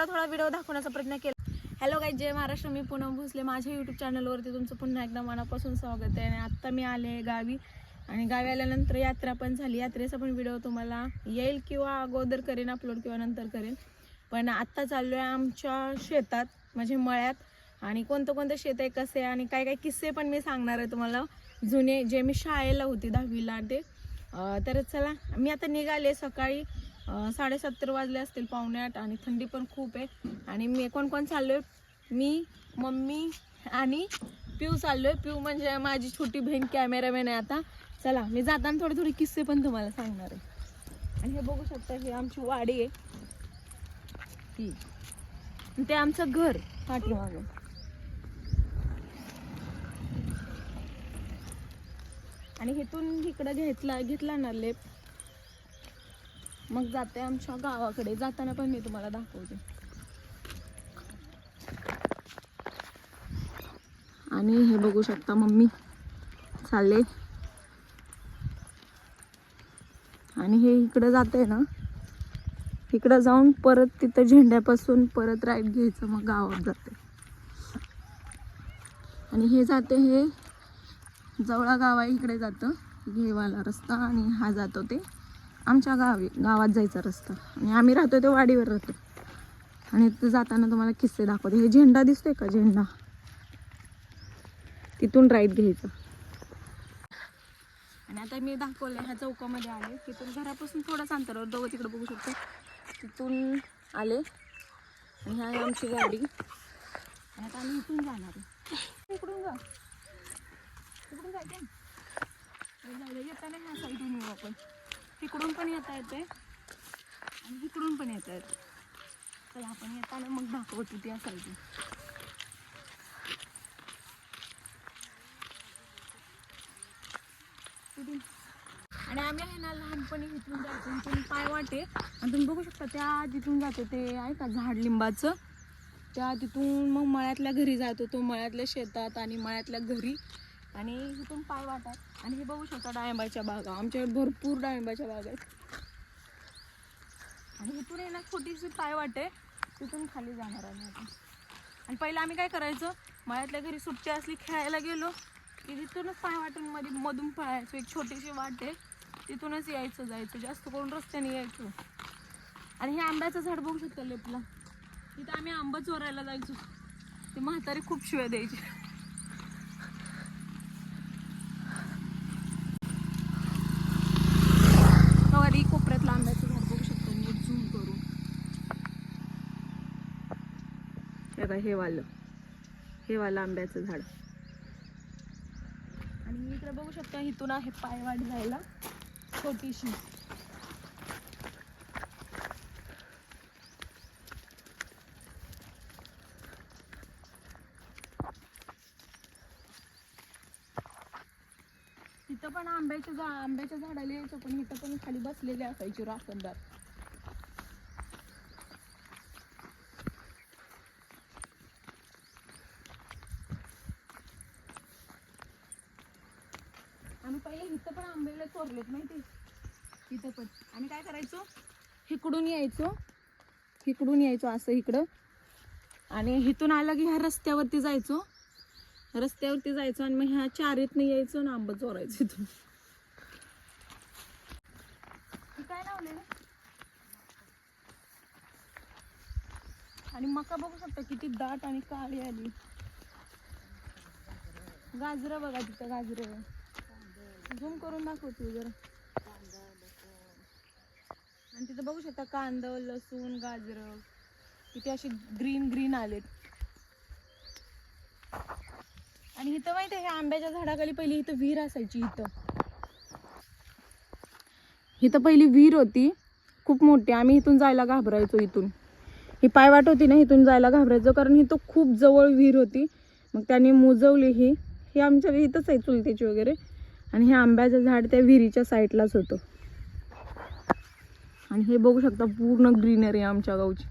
थोडा थोडा व्हिडिओ दाखवण्याचा प्रयत्न केला. हॅलो काय जय महाराष्ट्र. मी पूनम भोसले. माझ्या यूट्यूब चॅनलवरती तुमचं पुन्हा एकदा मनापासून स्वागत आहे. आणि आत्ता मी आले गावी. आणि गावी आल्यानंतर यात्रा पण झाली. यात्रेचा पण व्हिडिओ तुम्हाला येईल किंवा अगोदर करेन अपलोड किंवा नंतर करेन. पण आत्ता चाललो आहे आमच्या शेतात म्हणजे मळ्यात. आणि कोणतं कोणतं शेत आहे कसं आहे आणि काय काय किस्से पण मी सांगणार आहे तुम्हाला. जुने जे मी शाळेला होती दहावीला ते. तर चला मी आता निघाले सकाळी. साडेसात तर वाजले असतील पावणे आठ आणि थंडी पण खूप आहे. आणि मी कोण कोण चाललोय? मी मम्मी आणि पिऊ चाललोय. पिऊ म्हणजे माझी छोटी बहीण कॅमेरामॅन आहे आता. चला मी जाताना थोडे थोडे किस्से पण तुम्हाला सांगणार आहे. आणि हे बघू शकता ही आमची वाडी आहे. ही. ते आमचं घर पाठीमागं. आणि इथून इकडं घेतला घेतला ना लेप. मग जाते आमच्या गावाकडे. जाताना पण मी तुम्हाला दाखवते. आणि हे बघू शकता मम्मी. चालले. आणि हे इकडं जाते ना. इकडं जाऊन परत तिथं झेंड्यापासून परत राईट घ्यायचं मग गावात जाते आणि हे जाते हे जवळा गाव आहे इकडे जातं. घेवाला रस्ता आणि हा जातो ते. आमच्या गावी गावात जायचा रस्ता. आणि आम्ही राहतो ते वाडीवर राहतो आणि तिथं जाताना तुम्हाला किस्से दाखवते. हे झेंडा दिसतोय का? झेंडा. तिथून राईट घ्यायचं. आणि आता मी दाखवलं ह्या चौकामध्ये आले. तिथून घरापासून थोडाच अंतरावर दोघं तिकडे बघू शकतो. तिथून आले. आणि ह्या आमची गाडी. आणि आता आम्ही इथून जाणार आहे. इकडून जा. तिकडून जायचं येताना ह्या साईडून येऊ आपण. तिकडून पण येता येते. आणि इकडून पण येता येते. तर आपण येताना मग दाखवतो ती असायची तिथून. आणि आम्ही आहे ना लहानपणी इथून जायचो. इथून पाय वाटे. आणि तुम्ही बघू शकता त्या जिथून जातो ते आहे का झाड लिंबाचं? त्या तिथून मग मळ्यातल्या घरी जात होतो मळ्यातल्या शेतात आणि मळ्यातल्या घरी. आणि इथून पाय वाटत आणि हे बघू शकता डाळिंबाच्या बागा. आमच्याकडे भरपूर डाळिंबाच्या बागा आहेत. आणि इथून आहे ना छोटीशी पाय वाटे. तिथून खाली जाणार आम्ही आता. आणि पहिलं आम्ही काय करायचं? मळ्यातल्या घरी सुट्टी असली खेळायला गेलो की तिथूनच पाय वाटूनमध्ये मधून पळायचो. एक छोटीशी वाट आहे. तिथूनच यायचं जायचं. जास्त करून रस्त्याने यायचो. आणि हे आंब्याचं झाड बघू शकता लेपला. तिथं आम्ही आंबा चोरायला जायचो. ते म्हातारी खूप शिव्या द्यायची कवारी कोपऱ्यातलं आंब्याचं झाड बघू शकता मी झूम करून हे बघा हे वालं. हे वालं आंब्याचं झाड. आणि इकडे बघू शकता इथून आहे पायवाट जायला छोटीशी. तिथं पण आंब्याच्या आंब्याच्या झाडाला यायचं पण इथं पण खाली बसलेले असायचे राखणदार आम्ही पहिले इथं पण चोरलेत माहिती इथं पण. आम्ही काय करायचो? इकडून यायचो. इकडून यायचो असं इकडं. आणि इथून आलं की ह्या रस्त्यावरती जायचो. रस्त्यावरती जायचो आणि मग ह्या चारीतनं यायचो ना आंबा चोरायचो इथून. काय लावलेलं आणि मका बघू शकता किती दाट आणि काळी आली. गाजरं बघा तिथं गाजरं. झूम करून दाखवते जरा. आणि तिथं बघू शकता कांद लसूण गाजर. किती असे ग्रीन ग्रीन आलेत. आणि इथं माहिती आहे आंब्याच्या झाडाखाली पहिली इथं विहीर असायची इथं. इथं पहिली विहीर होती खूप मोठी. आम्ही इथून जायला घाबरायचो इथून. ही पायवाट होती ना इथून जायला घाबरायचो कारण इथं खूप जवळ विहीर होती. मग त्याने मुजवली ही. हे आमच्या इथंच आहे चुलतीची वगैरे. आणि हे आंब्याचं झाड त्या विहिरीच्या साईडलाच होतं. आणि हे बघू शकता पूर्ण ग्रीनरी आमच्या गावची.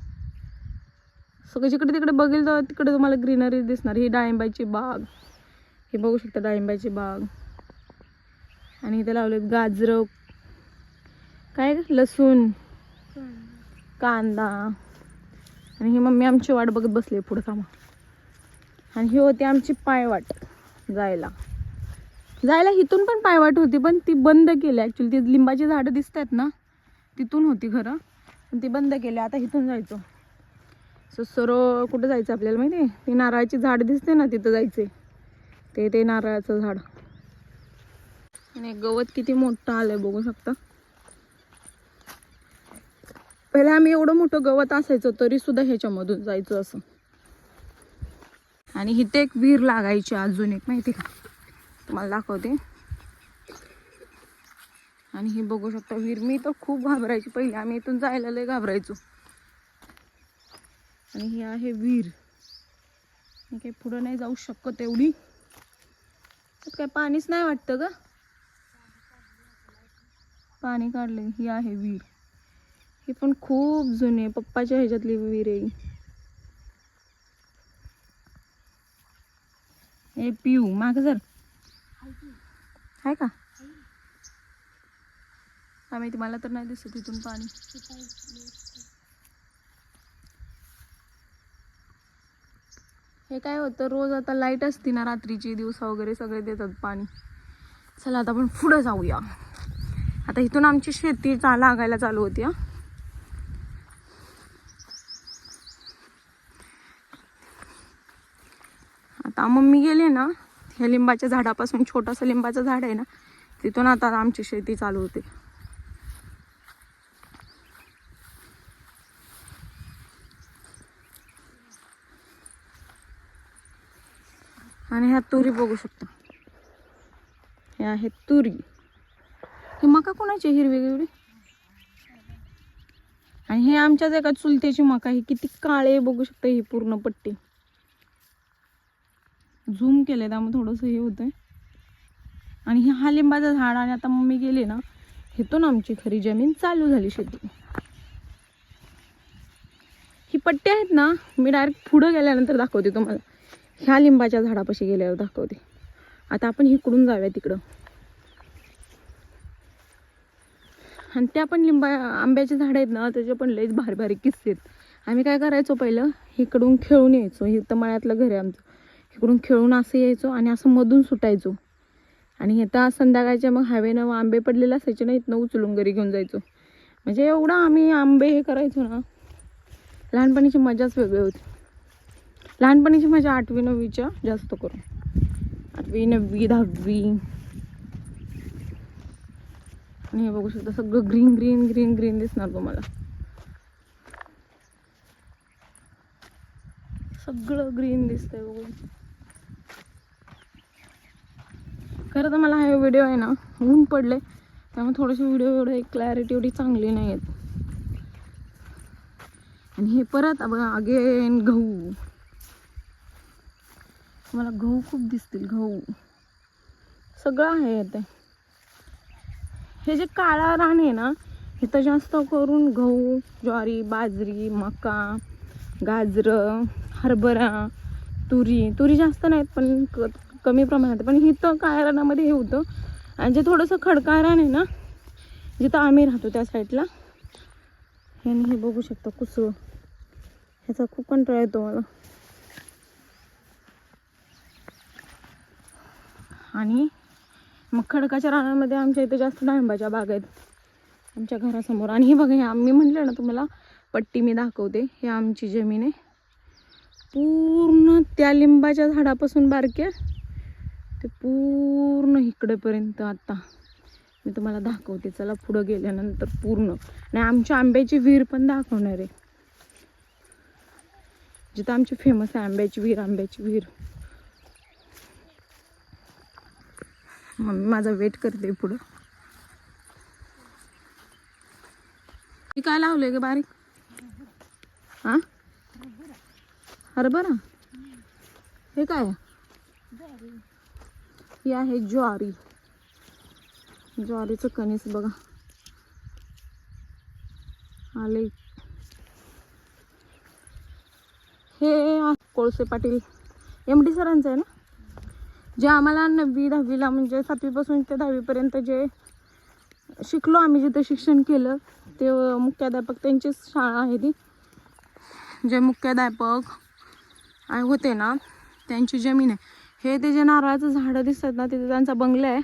सगळं जिकडे तिकडे बघेल तर तिकडे तुम्हाला ग्रीनरी दिसणार. ही डाळिंबाची बाग. हे बघू शकता डाळिंबाची बाग. आणि इथे लावले गाजरं. काय लसूण. कांदा. आणि ही मम्मी आमची वाट बघत बसली पुढं कामा आणि ही होती आमची पायवाट जायला. जायला इथून पण पायवाट होती पण ती बंद केली ॲक्च्युली ती लिंबाची झाडं दिसत आहेत ना तिथून होती खरं. पण ती बंद केली आता इथून जायचो. सो सरळ कुठं जायचं आपल्याला माहिती आहे? ती नारळाची झाड दिसते ना तिथं जायचे ते ते नारळाचं झाड. आणि गवत किती मोठं आलंय बघू शकता. पहिले आम्ही एवढं मोठं गवत असायचं तरी सुद्धा ह्याच्यामधून जायचं असं. आणि इथे एक विहीर लागायची अजून एक माहिती का? तुम्हाला दाखवते. आणि हे बघू शकता विहीर मी तर खूप घाबरायची पहिले. आम्ही इथून जायला लय घाबरायचो. आणि ही आहे विहीर मी काही पुढं नाही जाऊ शकत एवढी. काय पाणीच नाही वाटतं का पाणी काढले ही आहे विहीर ही पण खूप जुनी आहे. पप्पाच्या ह्याच्यातली विहीर आहे हे. पिऊ माग जर. आहे का? काय माहिती मला तर नाही दिसत इथून पाणी. हे काय होतं रोज आता लाइट असती ना रात्रीची दिवसा वगैरे सगळे देतात पाणी. चला आता आपण पुढे जाऊया. आता इथून आमची शेती चा लागायला चालू होती हा. आता मम्मी गेले ना ह्या लिंबाच्या झाडापासून छोटंसं लिंबाचं झाड आहे ना तिथून आता आमची शेती चालू होते. आणि ह्या तुरी बघू शकता. हे आहेत तुरी. ही मका कोणाची हिरवी एवढी आणि हे आमच्याच एका चुलत्याची मका ही किती काळे बघू शकता ही पूर्ण पट्टी. झूम केलं आहे त्यामुळे थोडंसं हे होतं आहे आणि हे हा लिंबाचं झाड आणि आता मम्मी गेली ना इथून आमची खरी जमीन चालू झाली शेती. ही पट्टी आहेत ना मी डायरेक्ट पुढं गेल्यानंतर दाखवते तुम्हाला. ह्या लिंबाच्या झाडापाशी गेल्यावर दाखवते. आता आपण इकडून जाऊया तिकडं. आणि त्या पण लिंबा आंब्याचे झाड आहेत ना त्याचे पण लईच भारी भारी किस्से आहेत. आम्ही काय करायचो पहिलं? इकडून खेळून यायचो इथं मळ्यातलं घर आहे आमचं. इकडून खेळून असं यायचो आणि असं मधून सुटायचो. आणि इथं संध्याकाळच्या मग हवेनं आंबे पडलेले असायचे ना इथनं उचलून घरी घेऊन जायचो. म्हणजे एवढं आम्ही आंबे हे करायचो ना लहानपणीची मजाच वेगळी होती. लहानपणीची मजा आठवी नववीच्या जास्त करून. आठवी नववी दहावी. आणि हे बघू शकता सगळं ग्रीन ग्रीन ग्रीन ग्रीन दिसणार तुम्हाला. सगळं ग्रीन दिसतंय बघू खरं तर मला हा व्हिडिओ आहे ना ऊन पडले त्यामुळे थोडेसे व्हिडिओ एवढे क्लॅरिटी एवढी चांगली नाही आहेत. आणि हे परत बघा अगेन गहू. मला गहू खूप दिसतील गहू. सगळं आहे येते हे जे काळा रान आहे ना हे तर जास्त करून गहू ज्वारी बाजरी मका गाजरं हरभरा तुरी. तुरी जास्त नाहीत पण क कमी प्रमाणात. आहे. पण इथं काय रानामध्ये हे होतं. आणि जे थोडंसं खडका रान आहे ना जिथं आम्ही राहतो त्या साईडला हे हे बघू शकता कुसळ. ह्याचा खूप कंटाळा येतो मला. आणि मग खडकाच्या रानामध्ये आमच्या इथे जास्त डाळिंबाच्या बाग आहेत. आमच्या घरासमोर. आणि हे बघा हे आम्ही म्हटलं ना तुम्हाला पट्टी मी दाखवते. हे आमची जमीन आहे. पूर्ण त्या लिंबाच्या झाडापासून बारक्या. ते पूर्ण इकडेपर्यंत आता. मी तुम्हाला दाखवते चला पुढं गेल्यानंतर पूर्ण. आणि आमच्या आंब्याची विहीर पण दाखवणार आहे. जिथं आमची फेमस आहे आंब्याची विहीर आंब्याची विहीर. मम्मी माझा वेट करते पुढं. मी काय लावलंय ग बारीक? हा? हरभरा? हे काय? ही आहे ज्वारी. ज्वारीचं कणीस बघा. आले. हे कोळसे पाटील. एम डी सरांचं आहे ना? जे आम्हाला नववी दहावीला म्हणजे सातवीपासून ते दहावीपर्यंत जे शिकलो आम्ही जिथे शिक्षण केलं ते मुख्याध्यापक त्यांचीच शाळा आहे ती. जे मुख्याध्यापक होते ना त्यांची जमीन आहे. हे ते जे नारळाचं झाडं दिसतात ना तिथे त्यांचा बंगला आहे.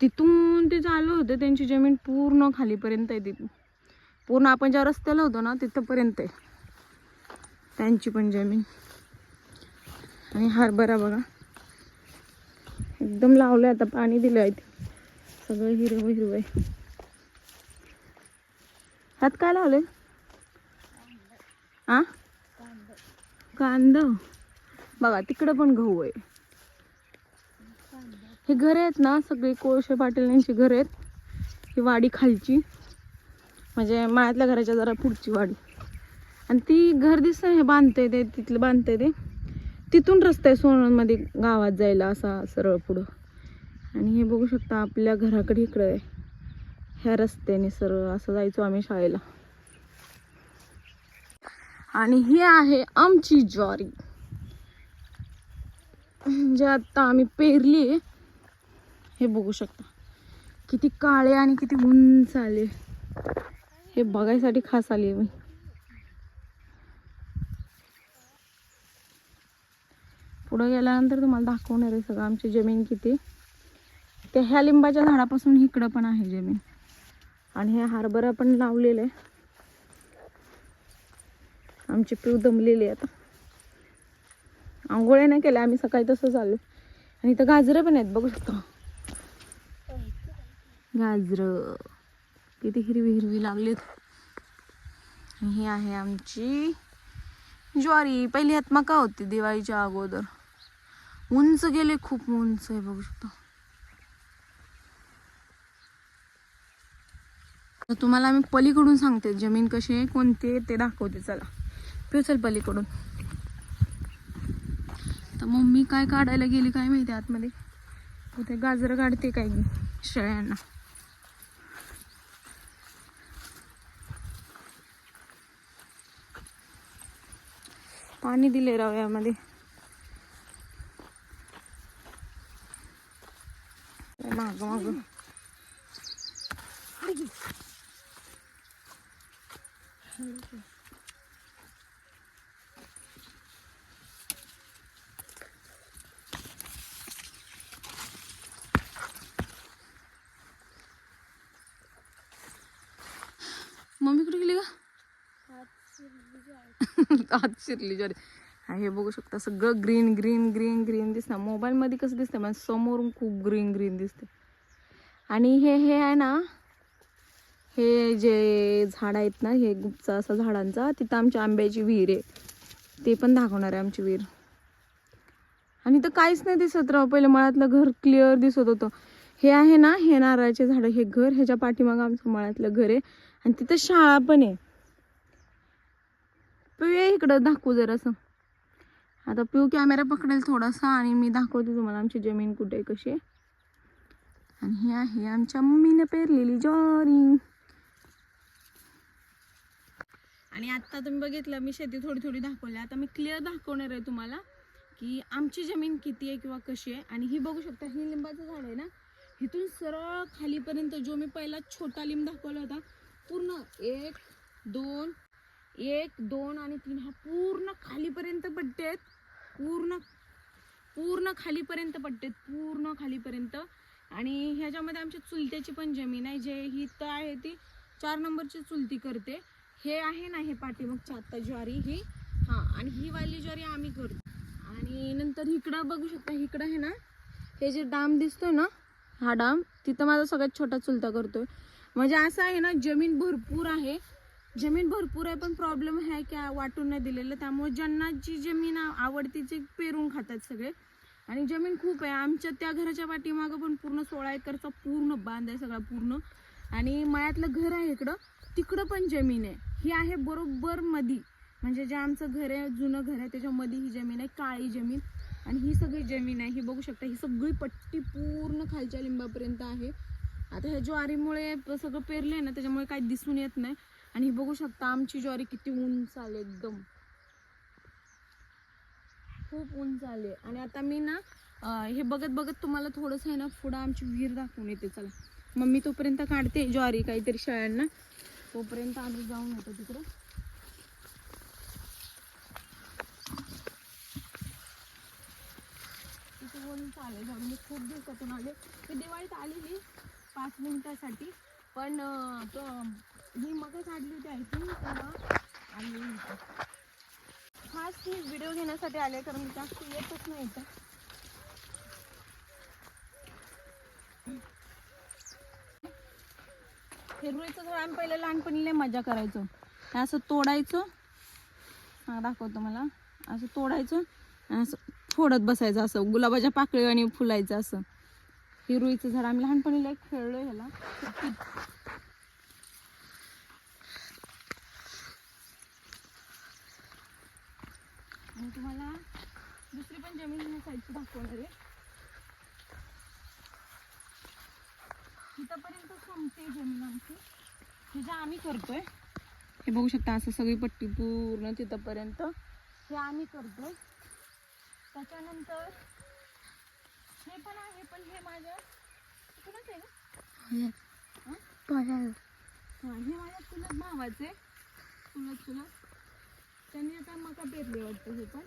तिथून ते चालू होते त्यांची जमीन पूर्ण खालीपर्यंत आहे तिथून पूर्ण आपण ज्या रस्त्याला होतो ना तिथंपर्यंत आहे. त्यांची पण जमीन. आणि हरभरा बघा. एकदम लावलं आता पाणी दिलं आहे सगळं हिरवं हिरवं आहे. ह्यात काय लावले आ? कांदा. बघा तिकडं पण गहू आहे. हे घर आहेत ना सगळे कोळशे पाटील यांची घर आहेत. ही वाडी खालची. म्हणजे माळ्यातल्या घराच्या जरा पुढची वाडी. आणि ती घर दिसतं हे बांधते ते तिथलं बांधते ते. तिथून रस्ता आहे सोनमध्ये गावात जायला असा सरळ पुढं. आणि हे बघू शकता आपल्या घराकडे इकडं आहे. ह्या रस्त्याने सरळ असं जायचो आम्ही शाळेला. आणि हे आहे आमची ज्वारी. जे आता आम्ही पेरली आहे हे बघू शकता. किती काळे आणि किती उंच आले हे बघायसाठी खास आली मी. पुढं गेल्यानंतर तुम्हाला दाखवणार आहे सगळं आमची जमीन किती. त्या ह्या लिंबाच्या झाडापासून इकडं पण आहे जमीन. आणि हे हरभरा पण लावलेलं आहे. आमचे पिऊ दमलेले आता. आंघोळ्या नाही केल्या आम्ही सकाळी तसंच आलो. आणि इथं गाजरं पण आहेत बघू शकता. गाजरं. किती हिरवी हिरवी लागलीत. ही आहे आमची ज्वारी. पहिली हात मका होती दिवाळीच्या अगोदर. उंच गेले खूप उंच आहे बघू शकता. तर तुम्हाला मी पलीकडून सांगते जमीन कशी आहे कोणती आहे ते दाखवते चला. पिऊ पलीकडून. तर मम्मी काय काढायला गेली काय माहिती आतमध्ये? कुठे गाजरं काढते काय शेळ्यांना. पाणी दिले राव यामध्ये माग मम्मी कुठे गेली का आत शिरली ज्वारी. हे बघू शकता सगळं ग्रीन ग्रीन ग्रीन ग्रीन दिसतं मोबाईलमध्ये कसं दिसतं म्हणजे समोरून खूप ग्रीन ग्रीन दिसते आणि हे हे आहे ना हे जे झाड आहेत ना हे गुपचा असा झाडांचा तिथं आमच्या आंब्याची विहीर आहे. ते पण दाखवणार आहे आमची विहीर. आणि तर काहीच नाही दिसत राव. पहिलं मळातलं घर क्लिअर दिसत होतं. हे आहे ना हे नारळाचे झाड. हे घर ह्याच्या पाठीमागं आमचं मळ्यातलं घर आहे. आणि तिथं शाळा पण आहे. पिऊ इकडं दाखवू जरासं. आता पिऊ कॅमेरा पकडेल थोडासा आणि मी दाखवते तुम्हाला आमची जमीन कुठे कशी आहे. आणि ही आहे आमच्या मम्मीने पेरलेली ज्वारी. आणि आत्ता तुम्ही बघितलं मी शेती थोडी थोडी दाखवली. आता मी क्लिअर दाखवणार आहे तुम्हाला की आमची जमीन किती आहे किंवा कशी आहे. आणि ही बघू शकता ही लिंबाचं झाड आहे ना. इथून सरळ खालीपर्यंत जो मी पहिला छोटा लिंब दाखवला होता पूर्ण एक दोन एक दोन आणि तीन हा पूर्ण खालीपर्यंत पट्टे आहेत. पूर्ण पूर्ण खालीपर्यंत पट्टे आहेत. पूर्ण खालीपर्यंत. आणि ह्याच्यामध्ये आमच्या चुलत्याची पण जमीन आहे जे ही तर आहे ती चार नंबरची चुलती करते. हे आहे ना हे पाठीमागची आत्ता ज्वारी ही. हां आणि ही वाली ज्वारी आम्ही करतो. आणि नंतर इकडं बघू शकता इकडं आहे ना हे जे डाम दिसतोय ना हा डाम तिथं माझा सगळ्यात छोटा चुलता करतोय. म्हणजे असं आहे ना जमीन भरपूर आहे. जमीन भरपूर आहे पण प्रॉब्लेम आहे की वाटून नाही दिलेलं. त्यामुळे ज्यांना जी जमीन आवडतीचे आवडती पेरून खातात सगळे. आणि जमीन खूप आहे. आमच्या त्या घराच्या पाठीमागं पण पूर्ण सोळा एकरचा पूर्ण बांध आहे सगळा पूर्ण. आणि मळ्यातलं घर आहे इकडं. तिकडं पण जमीन आहे. ही आहे बरोबर मधी. म्हणजे जे आमचं घर आहे जुनं घर आहे त्याच्यामध्ये ही जमीन आहे काळी जमीन. आणि ही सगळी जमीन आहे. ही बघू शकता ही सगळी पट्टी पूर्ण खालच्या लिंबापर्यंत आहे. आता ह्या ज्वारीमुळे सगळं सगळं पेरलंय ना त्याच्यामुळे काही दिसून येत नाही. आणि बघू शकता आमची ज्वारी किती उंच आली एकदम. खूप उंच आले आणि आता मी ना हे बघत बघत तुम्हाला थोडस आहे ना पुढं आमची विहीर दाखवून येते. चला. मग मी तोपर्यंत काढते ज्वारी काहीतरी शाळांना. तोपर्यंत आम्ही जाऊन येतो तिकडे. तिथे खूप दिवसातून आले. मी दिवाळीत आलेली पाच मिनिटासाठी. पण ही मग काढली होती आय थिंक तेव्हा खास मी व्हिडिओ घेण्यासाठी आले कारण मी जास्त येतच नाही इथं. हिरवळीचं झाड आम्ही पहिले लहानपणी लय मजा करायचो. असं तोडायचं. हा दाखवतो मला. असं तोडायचं आणि असं फोडत बसायचं असं. गुलाबाच्या पाकळी आणि फुलायचं असं. हिरवळीचं झाड आम्ही लहानपणी लय खेळलो ह्याला. तुम्हाला दुसरी पण जमीन साईडची दाखवणार आहे. इथंपर्यंत संपते जमीन आमची. हे जे आम्ही करतोय हे बघू शकता असं सगळी पट्टी पूर्ण तिथंपर्यंत हे आम्ही करतोय. त्याच्यानंतर हे पण आहे पण हे माझ्या कुणाच आहे ना? हा. हे? माझ्या चुलत भावाचे चुलत चुलत. त्यांनी आता मका पेरली वाटतं हे पण.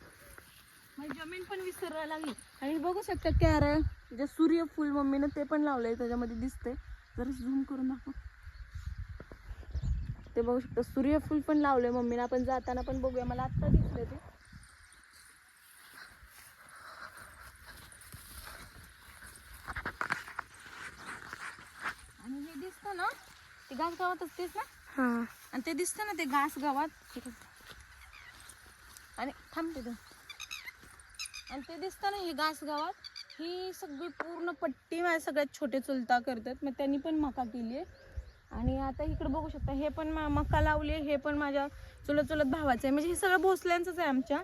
माझी जमीन पण विसरायला लागली. आणि बघू शकता कॅर जे सूर्यफूल मम्मीनं ते पण लावलंय त्याच्यामध्ये दिसतंय. जरा झूम करून दाखव. ते बघू शकता सूर्यफूल पण लावलंय मम्मीनं. आपण जाताना पण बघूया. मला आत्ता दिसलं ते. आणि हे दिसतं ना ते घास गावातच तेच ना? आणि ते दिसतं ना ते घास गावात थांब तिथं. आणि ते दिसतं ना हे घास गावात. ही सगळी पूर्ण पट्टी माझ्या सगळ्यात छोटे चुलता करतात. मग त्यांनी पण मका केली आहे. आणि आता इकडे बघू शकता हे पण मका लावली आहे. हे पण माझ्या चुलत चुलत भावाचं आहे. म्हणजे हे सगळं भोसल्यांचंच आहे आमच्या.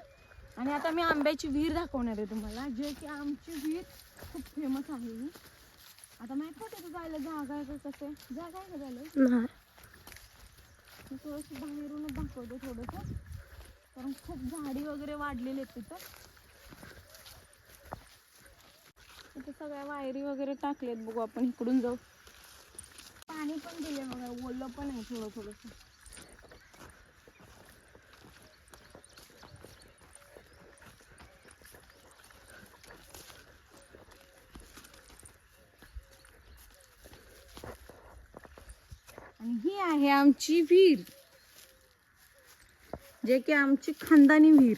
आणि आता मी आंब्याची विहीर दाखवणार आहे तुम्हाला जे की आमची विहीर खूप फेमस आहे ही. आता माहीत नाही तिथं जायला जागा आहे का कसं आहे? जागा आहे का जायला थोडंसं बाहेरूनच दाखवते थोडंसं. कारण खूप झाडी वगैरे वाढलेली आहेत तिथं. तिथं सगळ्या वायरी वगैरे टाकलेत बघू आपण इकडून जाऊ. पाणी पण दिले बघा ओलं पण आहे थोडं थोडंसं. आणि ही आहे आमची विहीर. जे की आमची खानदानी विहीर.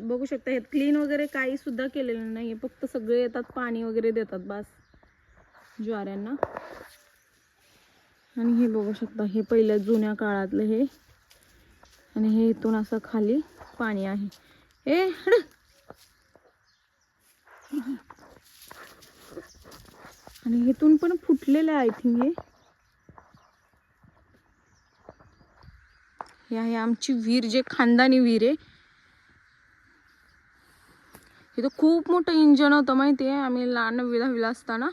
बघू शकता हे क्लीन वगैरे काही सुद्धा केलेलं नाही फक्त सगळे येतात पाणी वगैरे देतात बस. ज्वाऱ्यांना. आणि हे बघू शकता हे पहिल्या जुन्या काळातलं हे. आणि हे इथून असं खाली पाणी आहे. ए आणि इथून पण फुटलेलं आहे आय थिंक हे. हे आहे आमची विहीर जे खानदानी विहीर आहे. इथं खूप मोठं इंजन होतं माहिती आहे. आम्ही लहान नववी दहावीला असताना.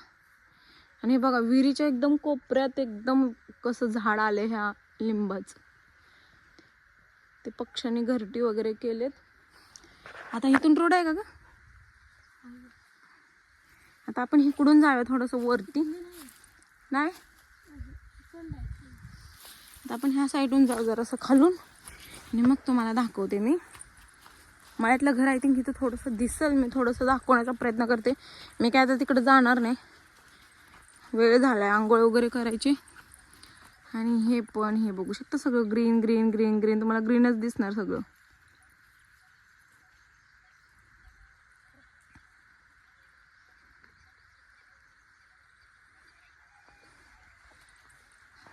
आणि हे बघा विहिरीच्या एकदम कोपऱ्यात एकदम कसं झाड आले ह्या लिंबाचं. ते पक्ष्यांनी घरटी वगैरे केलेत. आता इथून रोड आहे का ग? आता आपण इकडून जाऊया थोडंसं वरती. नाही? आता आपण ह्या साईडून जाऊ जरासं खालून. आणि मग तुम्हाला दाखवते मी. मळ्यातलं घर आय थिंक इथं थोडंसं दिसल मी थोडंसं दाखवण्याचा प्रयत्न करते. मी काय आता तिकडं जाणार नाही. वेळ झाला आहे आंघोळ वगैरे करायची. आणि हे पण हे बघू शकता सगळं ग्रीन ग्रीन ग्रीन ग्रीन तुम्हाला ग्रीनच दिसणार सगळं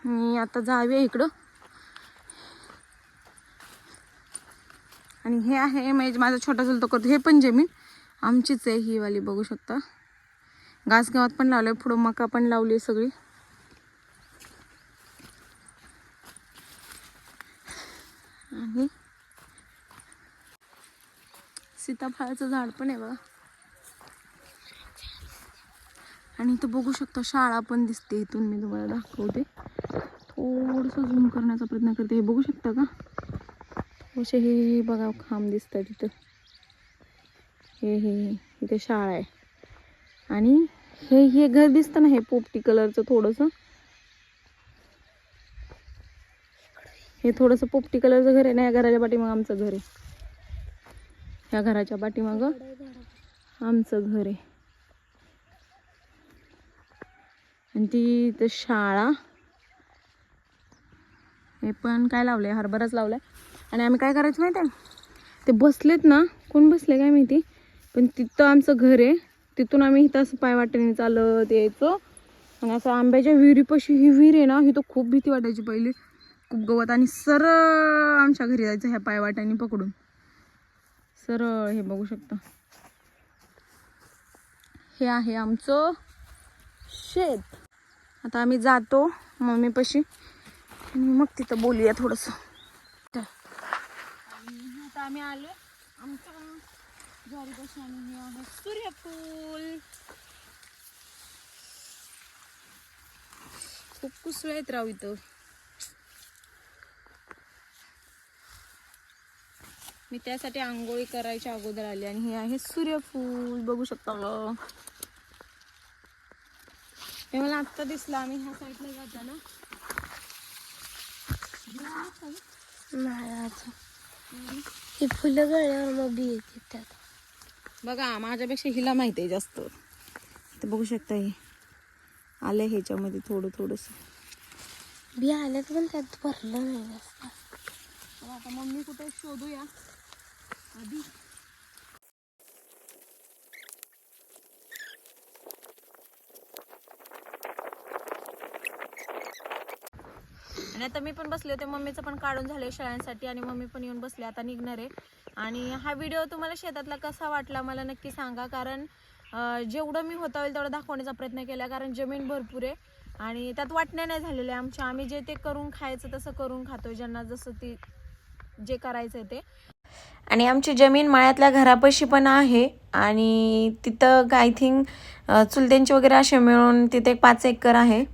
मी आता जाऊया इकडं. आणि हे आहे म्हणजे माझा छोटा चुलतो करतो. हे पण जमीन आमचीच आहे ही वाली बघू शकता. घासगावात पण लावलंय पुढं मका पण लावली सगळी. आणि सीताफळाचं झाड पण आहे बघा. आणि इथं बघू शकता शाळा पण दिसते इथून मी तुम्हाला दाखवते. थोडंसं झूम करण्याचा प्रयत्न करते. हे बघू शकता का? असे हे हे बघा खांब दिसतात तिथं. हे हे इथे शाळा आहे. आणि हे हे घर दिसतं ना हे पोपटी कलरचं थोडंसं. हे थोडंसं पोपटी कलरचं घर आहे ना या घराच्या पाठीमाग आमचं घर आहे. ह्या घराच्या पाठीमागं आमचं घर आहे. आणि ती इथं शाळा हे पण काय लावलं आहे हरभराच लावलाय. आणि आम्ही काय करायचं माहिती आहे ते बसलेत ना. कोण बसले काय माहिती? पण तिथं आमचं घर आहे. तिथून आम्ही इथं असं पायवाटेने चालत यायचो. आणि असं आंब्याच्या विहिरीपाशी ही विहीर आहे ना ही तर खूप भीती वाटायची पहिली. खूप गवत. आणि सरळ आमच्या घरी जायचं ह्या पायवाट्याने पकडून. सरळ हे बघू शकता. हे आहे आमचं शेत. आता आम्ही जातो मम्मीपाशी. आणि मग तिथं बोलूया थोडस. आता आम्ही आलो. आमच्या ज्वारीपाशी आणि आहे सूर्यफूल. खूप कुसळ आहेत राव इथं. मी त्यासाठी आंघोळी करायच्या अगोदर आली आणि हे आहे सूर्यफूल. बघू शकता बघ. हे मला आत्ता दिसलं. आम्ही ह्या साईडला जाताना. ही फुलं गळल्यावर मग बी येते त्यात. बघा माझ्यापेक्षा हिला माहिती आहे जास्त. ते बघू शकता हे. आलं ह्याच्यामध्ये थोडं थोडस. बी आल्यात पण त्यात भरलं नाही जास्त. आता मम्मी कुठे शोधूया. आधी. आणि आता मी पण बसले होते. मम्मीचं पण काढून झाले शाळांसाठी आणि मम्मी पण येऊन बसले. आता निघणार आहे. आणि हा व्हिडिओ तुम्हाला शेतातला कसा वाटला मला नक्की सांगा. कारण जेवढं मी होता होईल तेवढं दाखवण्याचा प्रयत्न केला. कारण जमीन भरपूर आहे. आणि त्यात वाटण्या नाही झालेल्या आमच्या. आम्ही जे ते करून खायचं तसं करून खातो ज्यांना जसं ती जे करायचं ते. आणि आमची जमीन मळ्यातल्या घरापाशी पण आहे. आणि तिथं आय थिंक चुलत्यांची वगैरे असे मिळून तिथे एक पाच एकर आहे.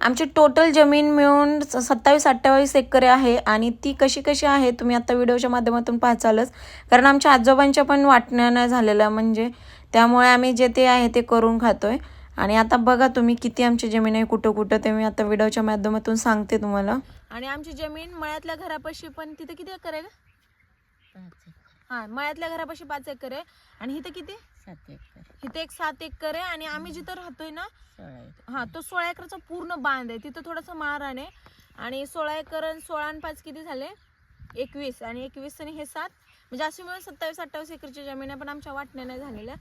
आमची टोटल जमीन मिळून स- सत्तावीस अठ्ठावीस एकरे आहे आणि ती कशी कशी आहे तुम्ही आता व्हिडिओच्या माध्यमातून पाहचालच. कारण आमच्या आजोबांच्या पण वाटण्या नाही झालेल्या म्हणजे त्यामुळे आम्ही जे ते आहे ते करून खातोय. आणि आता बघा तुम्ही किती आमची जमीन आहे कुठं कुठं ते मी आता व्हिडिओच्या माध्यमातून सांगते तुम्हाला. आणि आमची जमीन मळ्यातल्या घरापाशी पण तिथे किती एकर आहे का हा मळ्यातल्या घरापाशी पाच एकर आहे. आणि इथं किती? सात एकर. इथे एक सात एकर आहे आणि आम्ही जिथं राहतोय ना सोळा एकर. हा तो सोळा एकरचा पूर्ण बांध आहे. तिथं थोडंसं माराण आहे. आणि सोळा एकर आणि सोळा आणि पाच किती झाले? एकवीस. आणि एकवीस आणि हे सात. म्हणजे अशी मिळून सत्तावीस अठ्ठावीस एकरची जमीन आहे पण आमच्या वाटण्या नाही झालेल्या.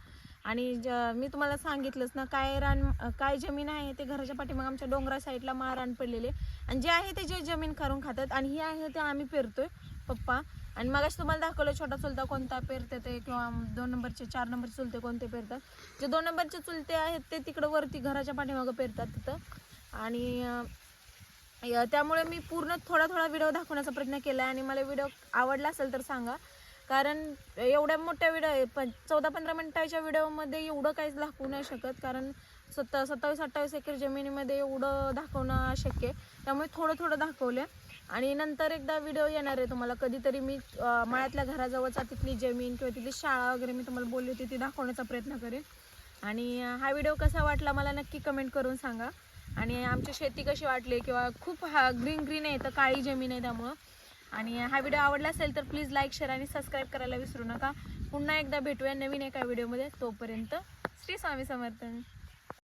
आणि ज- मी तुम्हाला सांगितलंच ना काय रान काय जमीन आहे ते घराच्या पाठीमाग आमच्या डोंगरा साईडला माराण पडलेले. आणि जे आहे ते जे जमीन करून खातात. आणि ही आहे ते आम्ही पेरतोय पप्पा. आणि मग तुम्हाला दाखवलं छोटा चुलता कोणता पेरते ते किंवा दोन नंबरचे चार नंबरचे चुलते कोणते पेरतात. जे दोन नंबरचे चुलते आहेत ते तिकडं वरती घराच्या पाठीमागं पेरतात तिथं. आणि त्यामुळे मी पूर्ण थोडा थोडा व्हिडिओ दाखवण्याचा प्रयत्न केला आहे आणि मला व्हिडिओ आवडला असेल तर सांगा. कारण एवढ्या मोठ्या व्हिडिओ पण चौदा पंधरा मिनिटाच्या व्हिडिओमध्ये एवढं काहीच दाखवू नाही शकत. कारण सत्ता सत्तावीस अठ्ठावीस एकर जमिनीमध्ये एवढं दाखवणं शक्य त्यामुळे थोडं थोडं दाखवलं आणि नंतर एकदा व्हिडिओ येणार आहे तुम्हाला. कधीतरी मी मळ्यातल्या घराजवळचा तिथली जमीन किंवा तिथली शाळा वगैरे मी तुम्हाला बोलली होती ती दाखवण्याचा प्रयत्न करेन. आणि हा व्हिडिओ कसा वाटला मला नक्की कमेंट करून सांगा. आणि आमची शेती कशी वाटली किंवा खूप हा ग्रीन ग्रीन आहे तर काळी जमीन आहे त्यामुळं. आणि हा व्हिडिओ आवडला असेल तर प्लीज लाईक शेअर आणि सबस्क्राईब करायला विसरू नका. पुन्हा एकदा भेटूया नवीन एका व्हिडिओमध्ये तोपर्यंत श्री स्वामी समर्थन